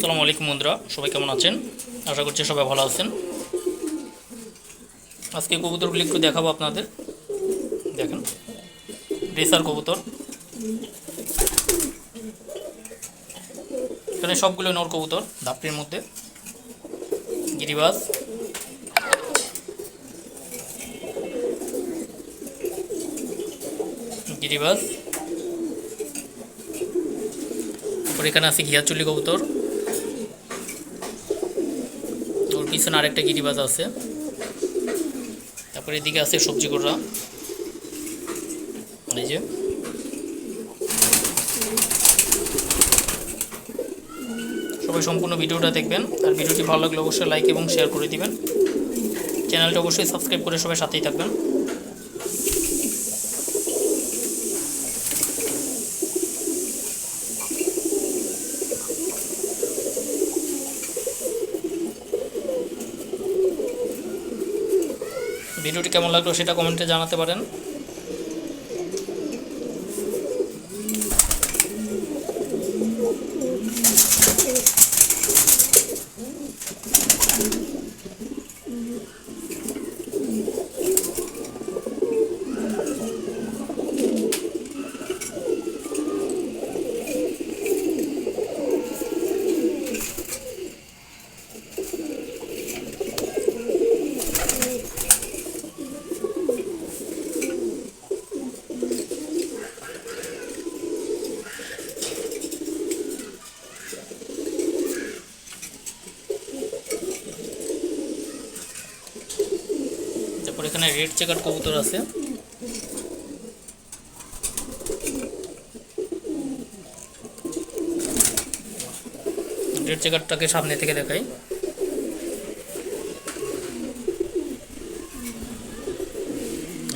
আসসালামু আলাইকুম বন্ধুরা, সবাই কেমন আছেন? আশা করছি সবাই ভালো আছেন। আজকে কবুতরগুলি একটু দেখাবো আপনাদের। দেখেন, রেসার কবুতর। এখানে সবগুলো নর কবুতর ধাপটির মধ্যে। গিরিবাস গিরিবাস এখানে আছে ঘিয়াচুলি কবুতর। পিছনে আরেকটা গিরিবাজ আছে। তারপরে এদিকে আছে সবজি গোড়া এই যে। সবাই সম্পূর্ণ ভিডিওটা দেখবেন। আর ভিডিওটি ভালো লাগলে অবশ্যই লাইক এবং শেয়ার করে দিবেন। চ্যানেলটা অবশ্যই সাবস্ক্রাইব করে সবাই সাথেই থাকবেন। ভিডিওটি কেমন লাগল সেটা কমেন্টে জানাতে পারেন। তারপর এখানে রেড চেকার কবুতর আছে। রেড চেকারটাকে সামনে থেকে দেখাই।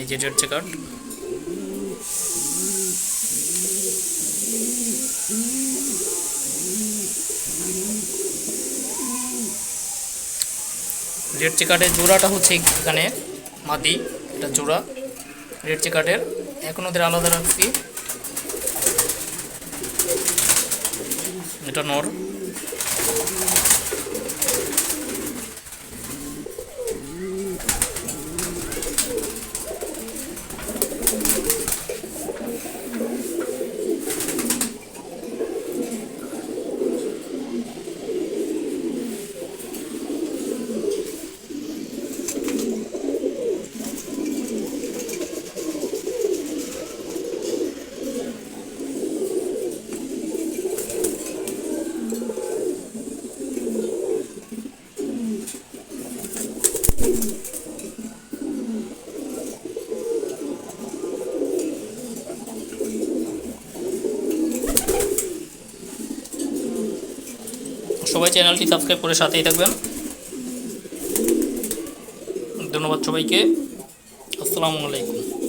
এই যে রেড চেকার। রেড চেকারের জোড়াটা হচ্ছে এখানে। মাদি এটা জোড়া রেড চেকারের এখন ওদের আলাদা রাখছি। এটা নর। সবাই চ্যানেলটি সাবস্ক্রাইব করে সাথেই থাকবেন। ধন্যবাদ সবাইকে। আসসালামু আলাইকুম।